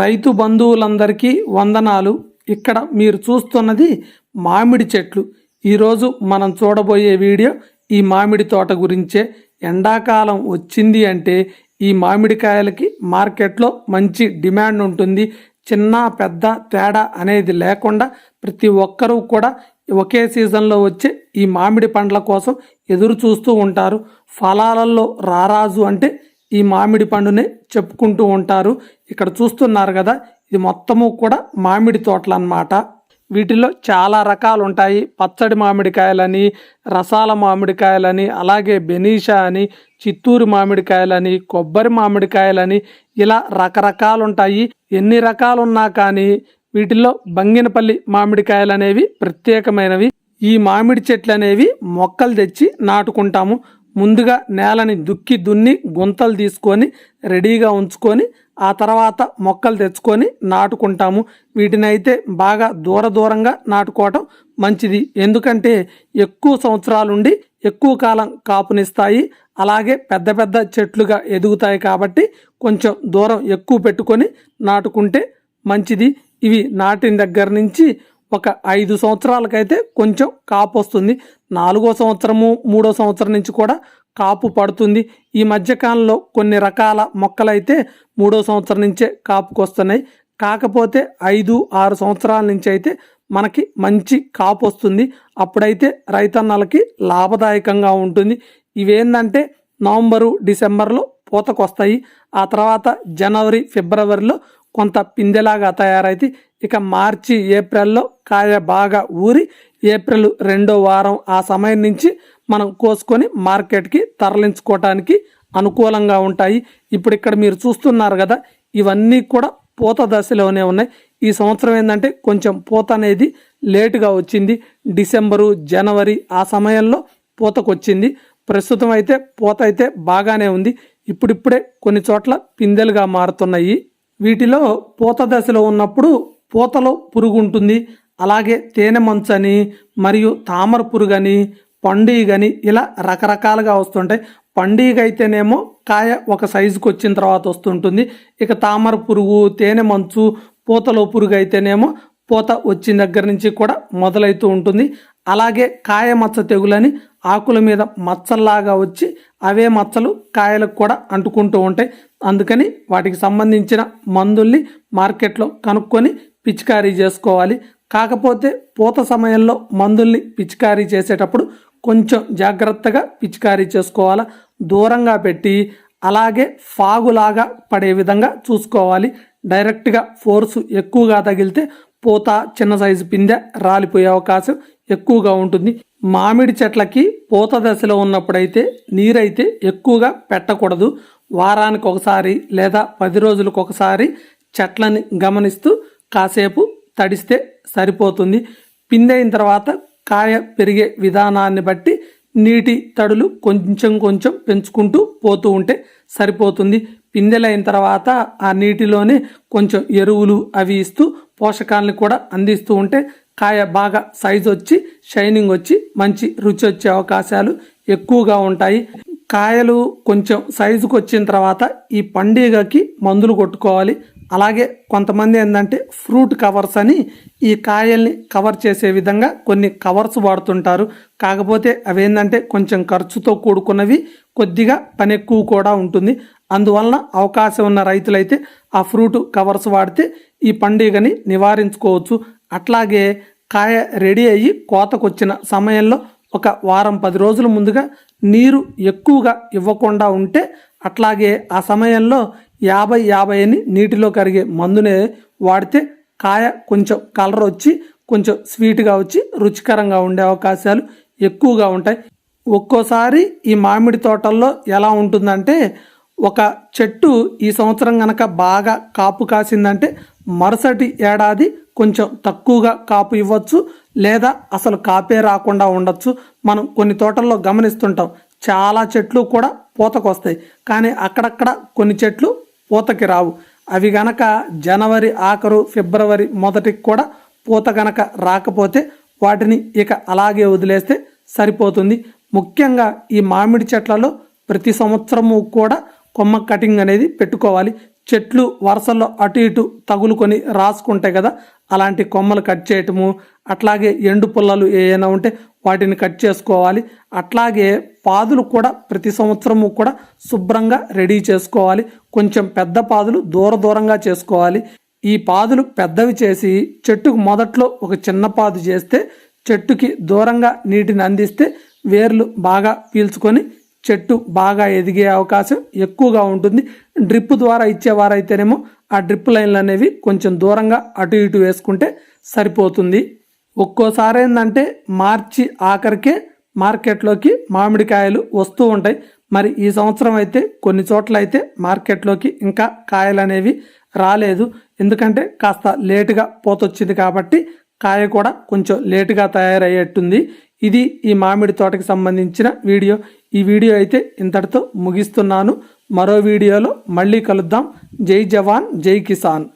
రైతు బంధువులందరికీ వందనాలు. ఇక్కడ మీరు చూస్తున్నది మామిడి చెట్లు. ఈరోజు మనం చూడబోయే వీడియో ఈ మామిడి తోట గురించే. ఎండాకాలం వచ్చింది అంటే ఈ మామిడికాయలకి మార్కెట్లో మంచి డిమాండ్ ఉంటుంది. చిన్న పెద్ద తేడా అనేది లేకుండా ప్రతి ఒక్కరూ కూడా ఒకే సీజన్లో వచ్చే ఈ మామిడి పండ్ల కోసం ఎదురు చూస్తూ ఉంటారు. ఫలాలలో రారాజు అంటే ఈ మామిడి పండునే చెప్పుకుంటూ ఉంటారు. ఇక్కడ చూస్తున్నారు కదా ఇది మొత్తము కూడా మామిడి తోటలు అన్నమాట వీటిలో చాలా రకాలు ఉంటాయి. పచ్చడి మామిడికాయలని రసాల మామిడికాయలని అలాగే బెనీషా అని చిత్తూరు మామిడికాయలని కొబ్బరి మామిడికాయలని ఇలా రకరకాలు ఉంటాయి. ఎన్ని రకాలు ఉన్నా కానీ వీటిల్లో బంగినపల్లి మామిడికాయలు అనేవి ప్రత్యేకమైనవి. ఈ మామిడి చెట్లు అనేవి మొక్కలు తెచ్చి నాటుకుంటాము. ముందుగా నేలని దుక్కి దున్ని గుంతలు తీసుకొని రెడీగా ఉంచుకొని ఆ తర్వాత మొక్కలు తెచ్చుకొని నాటుకుంటాము. వీటినైతే బాగా దూర దూరంగా నాటుకోవటం మంచిది. ఎందుకంటే ఎక్కువ సంవత్సరాలుండి ఎక్కువ కాలం కాపునిస్తాయి. అలాగే పెద్ద పెద్ద చెట్లుగా ఎదుగుతాయి కాబట్టి కొంచెం దూరం ఎక్కువ పెట్టుకొని నాటుకుంటే మంచిది. ఇవి నాటిన దగ్గర నుంచి ఒక ఐదు సంవత్సరాలకైతే కొంచెం కాపు వస్తుంది. నాలుగో సంవత్సరము మూడో సంవత్సరం నుంచి కూడా కాపు పడుతుంది. ఈ మధ్యకాలంలో కొన్ని రకాల మొక్కలైతే మూడో సంవత్సరం నుంచే కాపుకు వస్తున్నాయి. కాకపోతే ఐదు ఆరు సంవత్సరాల నుంచి అయితే మనకి మంచి కాపు వస్తుంది. అప్పుడైతే రైతన్నలకి లాభదాయకంగా ఉంటుంది. ఇవేంటంటే నవంబరు డిసెంబర్లో పూతకొస్తాయి. ఆ తర్వాత జనవరి ఫిబ్రవరిలో కొంత పిందెలాగా తయారైతే ఇక మార్చి ఏప్రిల్లో కాయ బాగా ఊరి ఏప్రిల్ రెండో వారం ఆ సమయం నుంచి మనం కోసుకొని మార్కెట్కి తరలించుకోవటానికి అనుకూలంగా ఉంటాయి. ఇప్పుడు ఇక్కడ మీరు చూస్తున్నారు కదా ఇవన్నీ కూడా పూత దశలోనే ఉన్నాయి. ఈ సంవత్సరం ఏంటంటే కొంచెం పూత అనేది లేటుగా వచ్చింది. డిసెంబరు జనవరి ఆ సమయంలో పూతకొచ్చింది. ప్రస్తుతం అయితే పూత అయితే బాగానే ఉంది. ఇప్పుడిప్పుడే కొన్ని చోట్ల పిందెలుగా మారుతున్నాయి. వీటిలో పూత దశలో ఉన్నప్పుడు పూతలో పురుగు ఉంటుంది అలాగే తేనె మంచని మరియు తామర పురుగని పండుగని ఇలా రకరకాలుగా వస్తుంటాయి. పండుగ అయితేనేమో కాయ ఒక సైజుకి వచ్చిన తర్వాత వస్తుంటుంది. ఇక తామర పురుగు తేనె మంచు పూతలో పురుగు అయితేనేమో పూత వచ్చిన దగ్గర నుంచి కూడా మొదలవుతూ ఉంటుంది. అలాగే కాయ మచ్చ తెగులని ఆకుల మీద మచ్చల్లాగా వచ్చి అవే మచ్చలు కాయలకు కూడా అంటుకుంటూ ఉంటాయి. అందుకని వాటికి సంబంధించిన మందుల్ని మార్కెట్లో కనుక్కొని పిచికారీ చేసుకోవాలి. కాకపోతే పూత సమయంలో మందుల్ని పిచికారీ చేసేటప్పుడు కొంచెం జాగ్రత్తగా పిచికారీ చేసుకోవాలా? దూరంగా పెట్టి అలాగే ఫాగులాగా పడే విధంగా చూసుకోవాలి. డైరెక్ట్గా ఫోర్సు ఎక్కువగా తగిలితే పూత చిన్న సైజు పిందె రాలిపోయే అవకాశం ఎక్కువగా ఉంటుంది. మామిడి చెట్లకి పూత దశలో ఉన్నప్పుడైతే నీరైతే ఎక్కువగా పెట్టకూడదు. వారానికి ఒకసారి లేదా పది రోజులకు ఒకసారి చెట్లని గమనిస్తూ కాసేపు తడిస్తే సరిపోతుంది. పిందైన తర్వాత కాయ పెరిగే విధానాన్ని బట్టి నీటి తడులు కొంచెం కొంచెం పెంచుకుంటూ పోతూ ఉంటే సరిపోతుంది. పిందెలైన తర్వాత ఆ నీటిలోనే కొంచెం ఎరువులు అవి ఇస్తూ పోషకాలను కూడా అందిస్తూ ఉంటే కాయ బాగా సైజు వచ్చి షైనింగ్ వచ్చి మంచి రుచి వచ్చే అవకాశాలు ఎక్కువగా ఉంటాయి. కాయలు కొంచెం సైజుకి వచ్చిన తర్వాత ఈ పండుగకి మందులు కొట్టుకోవాలి. అలాగే కొంతమంది ఏంటంటే ఫ్రూట్ కవర్స్ అని ఈ కాయల్ని కవర్ చేసే విధంగా కొన్ని కవర్స్ వాడుతుంటారు. కాకపోతే అవి ఏంటంటే కొంచెం ఖర్చుతో కూడుకున్నవి కొద్దిగా పని ఎక్కువ కూడా ఉంటుంది. అందువలన అవకాశం ఉన్న రైతులైతే ఆ ఫ్రూట్ కవర్స్ వాడితే ఈ పండుగని నివారించుకోవచ్చు. అట్లాగే కాయ రెడీ అయ్యి కోతకొచ్చిన సమయంలో ఒక వారం పది రోజుల ముందుగా నీరు ఎక్కువగా ఇవ్వకుండా ఉంటే అట్లాగే ఆ సమయంలో యాభై యాభై అని నీటిలో కరిగే మందునే వాడితే కాయ కొంచెం కలర్ వచ్చి కొంచెం స్వీట్గా వచ్చి రుచికరంగా ఉండే అవకాశాలు ఎక్కువగా ఉంటాయి. ఒక్కోసారి ఈ మామిడి తోటల్లో ఎలా ఉంటుందంటే ఒక చెట్టు ఈ సంవత్సరం కనుక బాగా కాపు కాసిందంటే మరుసటి ఏడాది కొంచెం తక్కువగా కాపు ఇవ్వచ్చు. లేదా అసలు కాపే రాకుండా ఉండొచ్చు. మనం కొన్ని తోటల్లో గమనిస్తుంటాం. చాలా చెట్లు కూడా పూతకు వస్తాయి. కానీ అక్కడక్కడ కొన్ని చెట్లు పూతకి రావు. అవి గనక జనవరి ఆఖరు ఫిబ్రవరి మొదటికి కూడా పూత గనక రాకపోతే వాటిని ఇక అలాగే వదిలేస్తే సరిపోతుంది. ముఖ్యంగా ఈ మామిడి చెట్లలో ప్రతి సంవత్సరము కూడా కొమ్మ కటింగ్ అనేది పెట్టుకోవాలి. చెట్లు వరుసల్లో అటు ఇటు తగులుకొని రాసుకుంటాయి కదా. అలాంటి కొమ్మలు కట్ చేయటము అట్లాగే ఎండు పుల్లలు ఏమైనా ఉంటే వాటిని కట్ చేసుకోవాలి. అట్లాగే పాదులు కూడా ప్రతి సంవత్సరము కూడా శుభ్రంగా రెడీ చేసుకోవాలి. కొంచెం పెద్ద పాదులు దూర దూరంగా చేసుకోవాలి. ఈ పాదులు పెద్దవి చేసి చెట్టుకు మొదట్లో ఒక చిన్న పాదు చేస్తే చెట్టుకి దూరంగా నీటిని అందిస్తే వేర్లు బాగా పీల్చుకొని చెట్టు బాగా ఎదిగే అవకాశం ఎక్కువగా ఉంటుంది. డ్రిప్ ద్వారా ఇచ్చేవారైతేనేమో ఆ డ్రిప్ లైన్లు అనేవి కొంచెం దూరంగా అటు ఇటు వేసుకుంటే సరిపోతుంది. ఒక్కోసారి ఏంటంటే మార్చి ఆఖరికే మార్కెట్లోకి మామిడికాయలు వస్తూ ఉంటాయి. మరి ఈ సంవత్సరం అయితే కొన్ని చోట్ల అయితే మార్కెట్లోకి ఇంకా కాయలు అనేవి రాలేదు. ఎందుకంటే కాస్త లేటుగా పోతొచ్చింది కాబట్టి కాయ కూడా కొంచెం లేటుగా తయారయ్యేట్టుంది. ఇది ఈ మామిడి తోటకి సంబంధించిన వీడియో. ఈ వీడియో అయితే ఇంతటితో ముగిస్తున్నాను. మరో వీడియోలో మళ్ళీ కలుద్దాం. జై జవాన్ జై కిసాన్.